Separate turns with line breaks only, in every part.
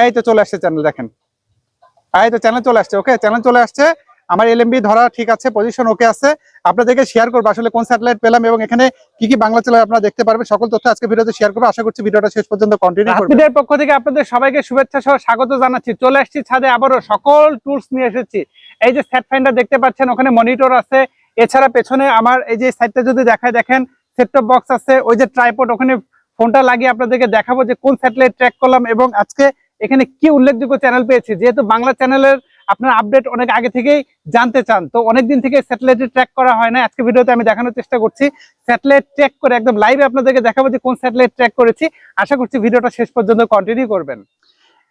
এই তো চলে আসছে চ্যানেল দেখেন। এই তো চ্যানেল চলে আসছে ওকে চ্যানেল চলে আসছে। আমার এলএমবি ধরা ঠিক আছে পজিশন ওকে আছে। আপনাদেরকে শেয়ার করব আসলে কোন স্যাটেলাইট পেলাম এবং এখানে কি কি বাংলা চ্যানেল আপনারা দেখতে পারবেন। সকল তথ্য আজকে ভিডিওতে শেয়ার করব। আশা করছি ভিডিওটা শেষ পর্যন্ত কন্টিনিউ করবেন।
পক্ষ থেকে আপনাদের সবাইকে শুভেচ্ছা সহ স্বাগত জানাচ্ছি। চলে আসছি ছাদে আবারও সকল টুলস নিয়ে এসেছি। এই যে সেট ফাইন্ডার দেখতে পাচ্ছেন, ওখানে মনিটর আছে। এছাড়া পেছনে আমার এই যে সাইডটা যদি দেখায়, দেখেন সেটটপ বক্স আছে। ওই যে ট্রাইপড ওখানে ফোনটা লাগিয়ে আপনাদেরকে দেখাবো যে কোন স্যাটেলাইট ট্র্যাক করলাম এবং আজকে এখানে কি উল্লেখযোগ্য চ্যানেল পেয়েছি? যেহেতু বাংলা চ্যানেলের আপনার আপডেট অনেক আগে থেকেই জানতে চান, তো অনেকদিন থেকে স্যাটেলাইটে ট্র্যাক করা হয় না। আজকে ভিডিওতে আমি দেখানোর চেষ্টা করছি। স্যাটেলাইট ট্র্যাক করে একদম লাইভে আপনাদেরকে দেখাবো যে কোন স্যাটেলাইট ট্র্যাক করেছি। আশা করছি ভিডিওটা শেষ পর্যন্ত কন্টিনিউ করবেন।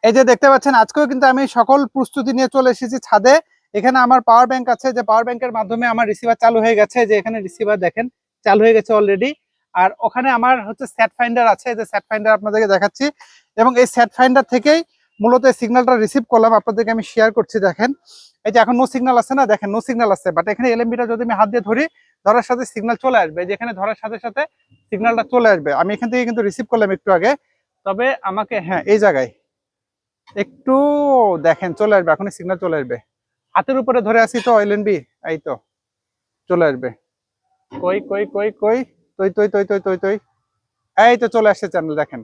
এই যে দেখতে পাচ্ছেন, আজকেও কিন্তু আমি সকল প্রস্তুতি নিয়ে চলে এসেছি ছাদে। এখানে আমার পাওয়ার ব্যাংক আছে, যে পাওয়ার ব্যাংকের মাধ্যমে আমার রিসিভার চালু হয়ে গেছে। যে এখানে রিসিভার দেখেন, চালু হয়ে গেছে অলরেডি আর ওখানে আমার হচ্ছে স্যাট ফাইন্ডার আছে। যে স্যাট ফাইন্ডার আপনাদেরকে দেখাচ্ছি। এবং এই স্যাট ফাইন্ডার থেকেই মূলত এই সিগন্যালটা রিসিভ করলাম। আপনাদেরকে আমি শেয়ার করছি, দেখেন। এই যে এখন নো সিগন্যাল আছে না? দেখেন নো সিগন্যাল আছে। বাট এখানে এলএমবিটা যদি আমি হাত দিয়ে ধরি, ধরার সাথে সিগন্যাল চলে আসবে। এই যে এখানে ধরার সাথে সাথে সিগন্যালটা চলে আসবে। আমি এখান থেকে কিন্তু রিসিভ করলাম একটু আগে। তবে আমাকে হ্যাঁ এই জায়গায় একটু দেখেন, চলে আসবে। এখনই সিগন্যাল চলে আসবে। হাতের উপরে ধরে আছি তো এলএনবি এই তো, চলে আসবে। কই কই কই কই? তৈ তৈ তৈ তৈ তৈ তৈ এই তো চলে আসছে চ্যানেল দেখেন।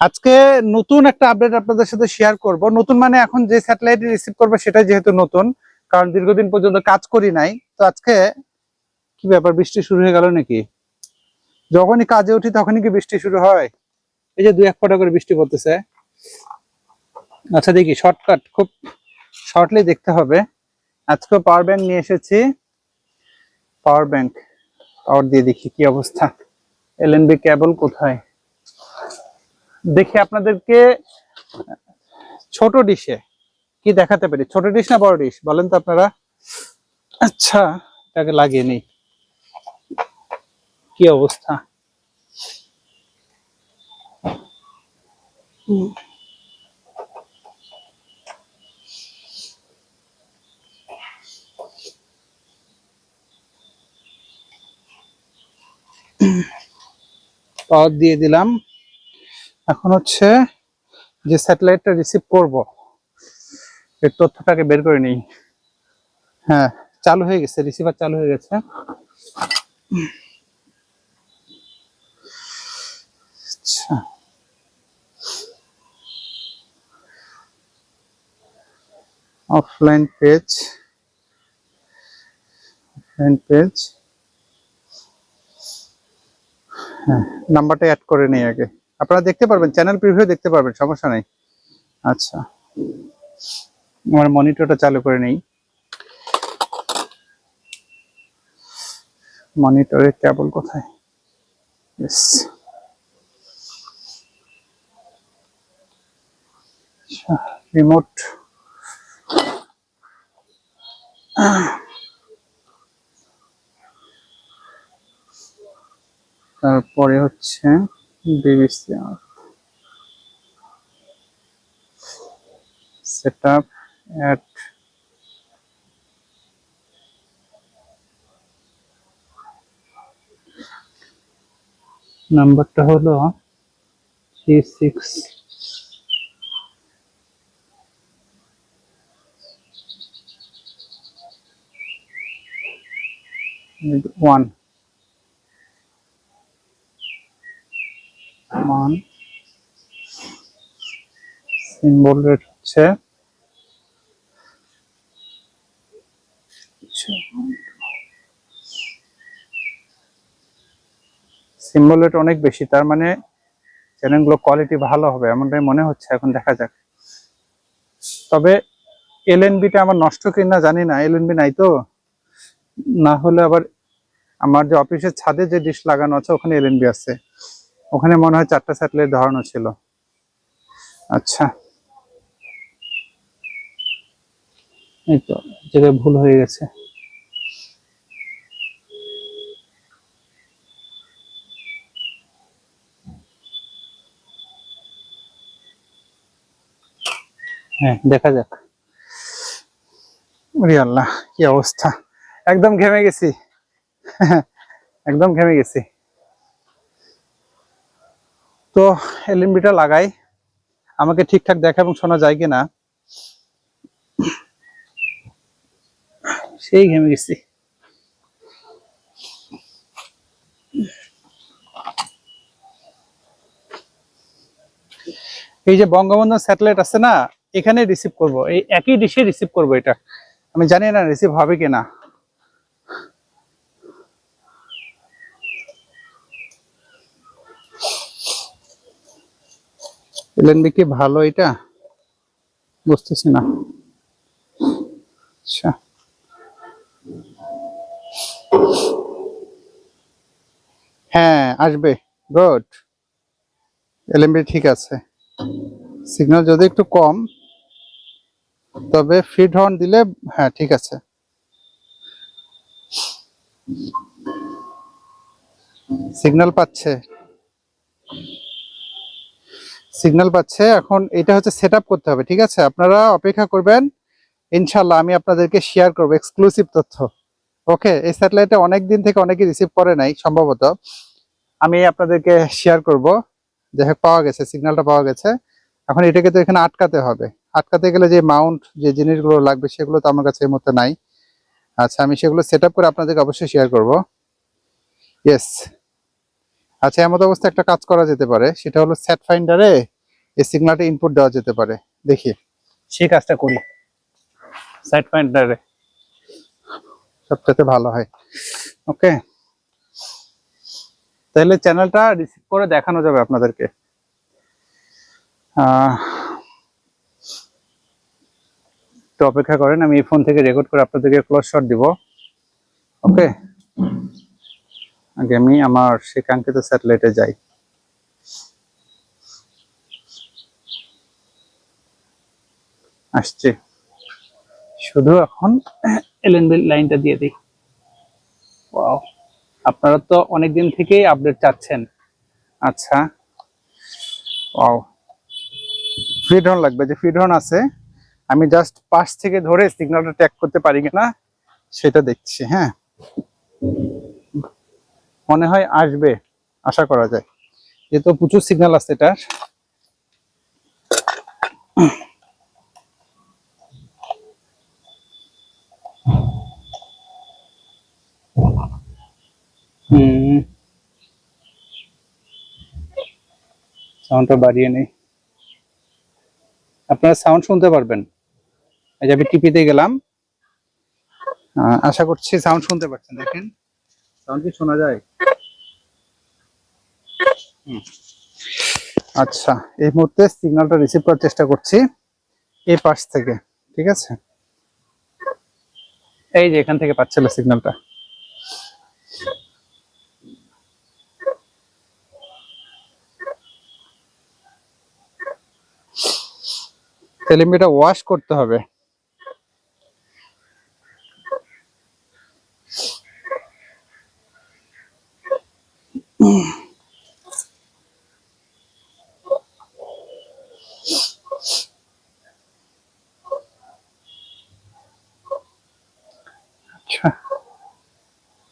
আজকে নতুন একটা আপডেট আপনাদের সাথে শেয়ার করব। নতুন মানে এখন যে স্যাটেলাইট রিসিভ করবে সেটাই যেহেতু নতুন, কারণ দীর্ঘদিন পর্যন্ত কাজ করি নাই। তো আজকে কি ব্যাপার, বৃষ্টি শুরু হয়ে গেল নাকি? যখনই কাজে উঠি তখনই কি বৃষ্টি শুরু হয়? এই যে দুই এক ফোঁটা করে বৃষ্টি পড়তেছে। আচ্ছা দেখি শর্টকাট খুব শর্টলি দেখতে হবে। আজকে পাওয়ার ব্যাংক নিয়ে এসেছি। পাওয়ার ব্যাংক পাওয়ার দিয়ে দেখি কি অবস্থা। এলএনবি কেবল কোথায়? দেখি আপনাদেরকে ছোট ডিশে কি দেখাতে পারি? ছোট ডিশ না বড় ডিশ বলেন তো আপনারা। আচ্ছা এটাকে লাগিয়ে নেই। কি অবস্থা? পাওয়ার দিয়ে দিলাম। এখন হচ্ছে যে স্যাটেলাইটটা রিসিভ করব, এর তথ্যটাকে বের করে নিই। হ্যাঁ চালু হয়ে গেছে, রিসিভার চালু হয়ে গেছে। আচ্ছা। Offline page offline page. হ্যাঁ নাম্বারটা অ্যাড করে নিই আগে। আপনারা দেখতে পারবেন চ্যানেল প্রিভিউ দেখতে পারবেন, সমস্যা নেই। আচ্ছা। আমার মনিটরটা চালু করে নেই। মনিটরের কেবল কোথায়? রিমোট তারপরে হচ্ছে বিবিসি সেট আপ অ্যাট নাম্বারটা হলো থ্রি সিক্স ওয়ান মান সিম্বল রেট হচ্ছে। সিম্বল রেট অনেক বেশি, তার মানে চ্যানেলগুলো কোয়ালিটি ভালো হবে, এমনটাই মনে হচ্ছে, এখন দেখা যাক। তবে এলএনবিটা আমার নষ্ট কিনা জানি না এলএনবি নাই তো? না হলে আবার আমার যে অফিসের ছাদে যে ডিশ লাগানো আছে, ওখানে এলএনবি আছে। ওখানে মনে হয় চারটা স্যাটেলাইট ধরানো ছিল। আচ্ছা। এই তো, জায়গায় ভুল হয়ে গেছে। হ্যাঁ দেখা যাক। আল্লাহ, কি অবস্থা। একদম ঘেমে গেছি। একদম ঘেমে গেছি। তো এলএমবিটা লাগাই। আমাকে ঠিকঠাক দেখা এবং শোনা যায় কিনা? সেই ঘেমে গেছি। এই যে বঙ্গবন্ধু স্যাটেলাইট আছে না এখানে রিসিভ করব। এই একই ডিশে রিসিভ করব এটা। আমি জানি না রিসিভ হবে কিনা। এলএনবি কি ভালো এটা? বুঝতেছি না। আচ্ছা। হ্যাঁ আসবে। গুড এলএমবি ঠিক আছে। সিগন্যাল যদি একটু কম, তবে ফিড হর্ন দিলে হ্যাঁ ঠিক আছে। সিগন্যাল পাচ্ছে। সিগন্যাল পাচ্ছে। এখন এটা হচ্ছে সেট করতে হবে, ঠিক আছে? আপনারা অপেক্ষা করবেন। ইনশাল্লাহ আমি আপনাদেরকে শেয়ার করব এক্সক্লুসিভ তথ্য। ওকে এই স্যাটেলাইটে অনেক দিন থেকে অনেকে রিসিভ করে নাই, সম্ভবত। আমি আপনাদেরকে শেয়ার করব। হোক, পাওয়া গেছে সিগন্যালটা পাওয়া গেছে। এখন এটাকে তো এখানে আটকাতে হবে। আটকাতে গেলে যে মাউন্ট যে জিনিসগুলো লাগবে, সেগুলো তো আমার কাছে এই মুহূর্তে নাই। আচ্ছা আমি সেগুলো সেট করে আপনাদেরকে অবশ্যই শেয়ার করব। ইয়েস আচ্ছা এমন অবস্থা একটা কাজ করা যেতে পারে। সেটা হলো সেট ফাইন্ডারে এই সিগন্যালটা ইনপুট দেওয়া যেতে পারে। দেখি। সেই কাজটা করি। সেট ফাইন্ডারে সবচেয়ে ভালো হয়। ওকে তাহলে চ্যানেলটা রিসিভ করে দেখানো যাবে আপনাদেরকে। একটু অপেক্ষা করেন আমি এই ফোন থেকে রেকর্ড করে আপনাদেরকে ক্লোজ শট দিব। ওকে আগে আমি আমার সে কাঙ্ক্ষিত স্যাটেলাইটে যাই। আসছে। শুধু এখন এলএনবি লাইনটা দিয়ে দিই। ওয়াও আপনারা তো অনেকদিন থেকেই আপডেট চাচ্ছেন। আচ্ছা ওয়াও ফিড হর্ন লাগবে। যে ফিড হর্ন আছে, আমি জাস্ট পাশ থেকে ধরে সিগন্যালটা ট্যাগ করতে পারি কিনা, সেটা দেখছি হ্যাঁ। মনে হয় আসবে, আশা করা যায়। যেহেতু প্রচুর সিগন্যাল আছে এটার। সাউন্ডটা বাড়িয়ে নেই। আপনারা সাউন্ড শুনতে পারবেন। এই যে আমি টিপিতে গেলাম। আশা করছি সাউন্ড শুনতে পাচ্ছেন, দেখেন। সাউন্ড কি শোনা যায়। আচ্ছা এই মুহূর্তে সিগন্যালটা রিসিভ করার চেষ্টা করছি এই পাশ থেকে, ঠিক আছে? এই যে এখান থেকে পাচ্ছিল সিগন্যালটা এলিমিটা ওয়াশ করতে হবে।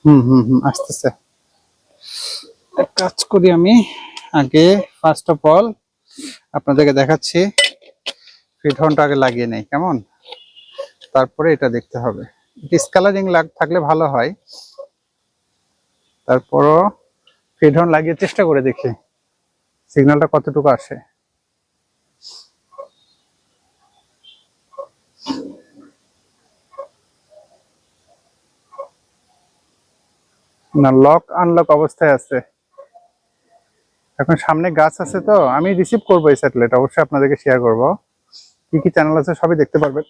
হুম হুম হুম আসতেছে। এক কাজ করি আমি। আগে ফার্স্ট অফ অল আপনাদেরকে দেখাচ্ছি। ফিডহর্নটা আগে লাগিয়ে নেই কেমন? তারপরে এটা দেখতে হবে। ডিসকালারিং লাগ থাকলে ভালো হয়। তারপরও ফিডহর্ন লাগিয়ে চেষ্টা করে দেখি। সিগন্যালটা কতটুকু আসে। না লক আনলক অবস্থায় আছে। এখন সামনে গাছ আছে তো, আমি রিসিভ করব এই স্যাটেলাইট অবশ্যই আপনাদেরকে শেয়ার করব। কি কি চ্যানেল আছে সবই দেখতে পারবেন।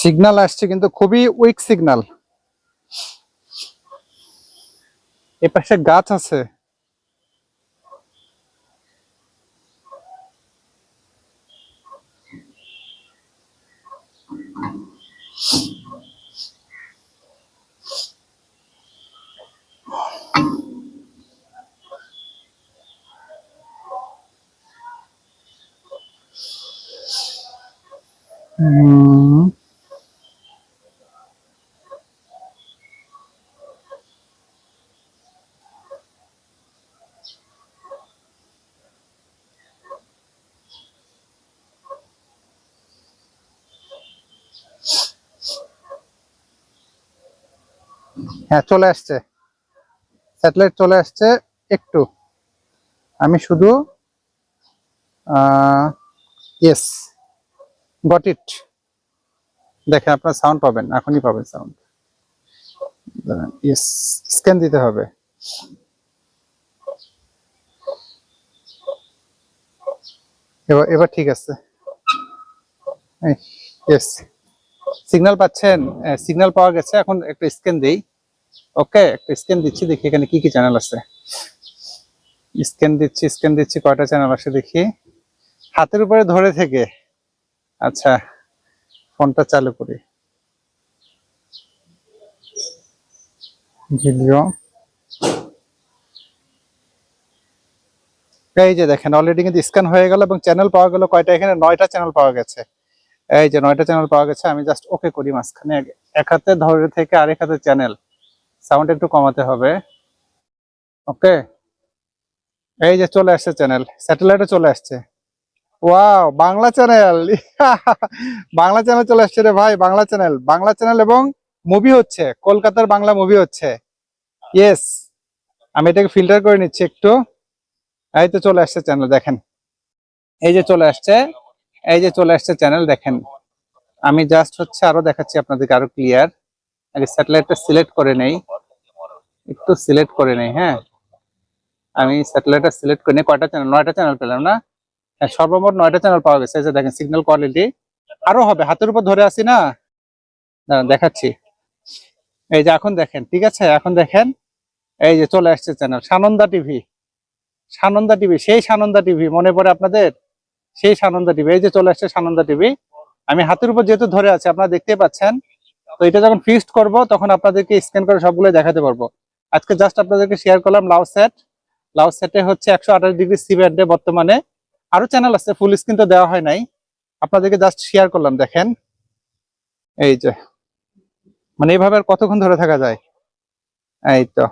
সিগন্যাল আসছে কিন্তু খুবই উইক সিগনাল এ পাশে গাছ আছে। হুম হ্যাঁ চলে আসছে। স্যাটেলাইট চলে আসছে একটু। আমি শুধু ইয়েস গট ইট দেখেন আপনার সাউন্ড পাবেন, এখনই পাবেন সাউন্ড ইয়েস স্ক্যান দিতে হবে। এবার এবার ঠিক আছে। ইয়েস সিগন্যাল পাচ্ছেন সিগন্যাল পাওয়া গেছে, এখন একটা স্ক্যান দেই। ওকে একটা স্ক্যান দিচ্ছি, দেখি এখানে কি কি চ্যানেল আছে। স্ক্যান দিচ্ছি স্ক্যান দিচ্ছি, কয়টা চ্যানেল আছে দেখি। হাতের উপরে ধরে থেকে। আচ্ছা ফোনটা চালু করি। ভিডিও এই যে দেখেন অলরেডি কিন্তু স্ক্যান হয়ে গেল এবং চ্যানেল পাওয়া গেল কয়টা? এখানে নয়টা চ্যানেল পাওয়া গেছে। এই যে নয়টা চ্যানেল পাওয়া গেছে, আমি জাস্ট ওকে করি মাঝখানে। এক- এক হাতে ধরে থেকে আরেক হাতে চ্যানেল সাউন্ড একটু কমাতে হবে। ওকে? এই যে চলে আসছে চ্যানেল স্যাটেলাইটে চলে আসছে। Wow, Bangla channel. Bangla channel চলে আসছে রে ভাই, বাংলা চ্যানেল। বাংলা চ্যানেল এবং মুভি হচ্ছে, কলকাতার বাংলা মুভি হচ্ছে। ইয়েস আমি এটাকে ফিল্টার করে নিচ্ছি একটু। এই তো চলে আসছে চ্যানেল, দেখেন। এই যে চলে আসছে, এই যে চলে আসছে চ্যানেল, দেখেন। আমি জাস্ট হচ্ছে আরও দেখাচ্ছি আপনাদেরকে আরও ক্লিয়ার আগে স্যাটেলাইটটা সিলেক্ট করে নেই। একটু সিলেক্ট করে নেই হ্যাঁ? আমি স্যাটেলাইটটা সিলেক্ট করে নিই, কয়টা চ্যানেল নয়টা চ্যানেল পেলাম না? হ্যাঁ সর্বমোট নয়টা চ্যানেল পাওয়া গেছে। যে দেখেন সিগন্যাল কোয়ালিটি আরও হবে, হাতের উপর ধরে আছি না? দেখাচ্ছি। এই যে এখন দেখেন, ঠিক আছে? এখন দেখেন, এই যে চলে আসছে channel Sananda TV Sananda TV সেই সানন্দা টিভি মনে পড়ে আপনাদের? সেই সানন্দা টিভি এই যে চলে আসছে সানন্দা টিভি আমি হাতের উপর যেহেতু ধরে আছি, আপনারা দেখতে পাচ্ছেন? তো এটা যখন ফিক্সড করব, তখন আপনাদেরকে স্ক্যান করে সবগুলো দেখাতে পারব। আজকে জাস্ট আপনাদেরকে শেয়ার করলাম লাউ সেট লাউ সেটে হচ্ছে একশো আঠাশ ডিগ্রি সি ব্যান্ডে বর্তমানে। আরও চ্যানেল আছে ফুল স্ক্রিন তো দেওয়া হয় নাই। আপনাদেরকে জাস্ট শেয়ার করলাম, দেখেন। এই যে মানে এইভাবে আর কতক্ষণ ধরে থাকা যায়? এই তো।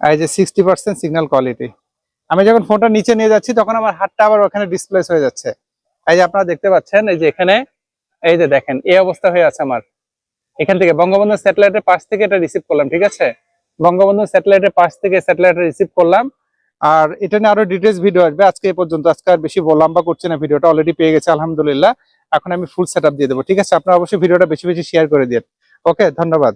এই যে সিক্সটি পার্সেন্ট সিগন্যাল কোয়ালিটি আমি যখন ফোনটা নিচে নিয়ে যাচ্ছি, তখন আমার হাতটা আবার ওখানে ডিসপ্লেস হয়ে যাচ্ছে। এই যে আপনারা দেখতে পাচ্ছেন, এই যে এখানে, এই যে দেখেন, এই অবস্থা হয়ে আছে আমার। এখান থেকে বঙ্গবন্ধু স্যাটেলাইটের পাশ থেকে এটা রিসিভ করলাম, ঠিক আছে? বঙ্গবন্ধু স্যাটেলাইটের পাশ থেকে স্যাটেলাইট রিসিভ করলাম। আর এটা নিয়ে আরও ডিটেলস ভিডিও আসবে। আজকে এই পর্যন্ত। আজকে আর বেশি বললাম বা করছে না। ভিডিওটা অলরেডি পেয়ে গেছে, আলহামদুলিল্লাহ। এখন আমি ফুল সেট দিয়ে দেবো, ঠিক আছে? আপনারা অবশ্যই ভিডিওটা বেশি বেশি শেয়ার করে দিন ওকে ধন্যবাদ।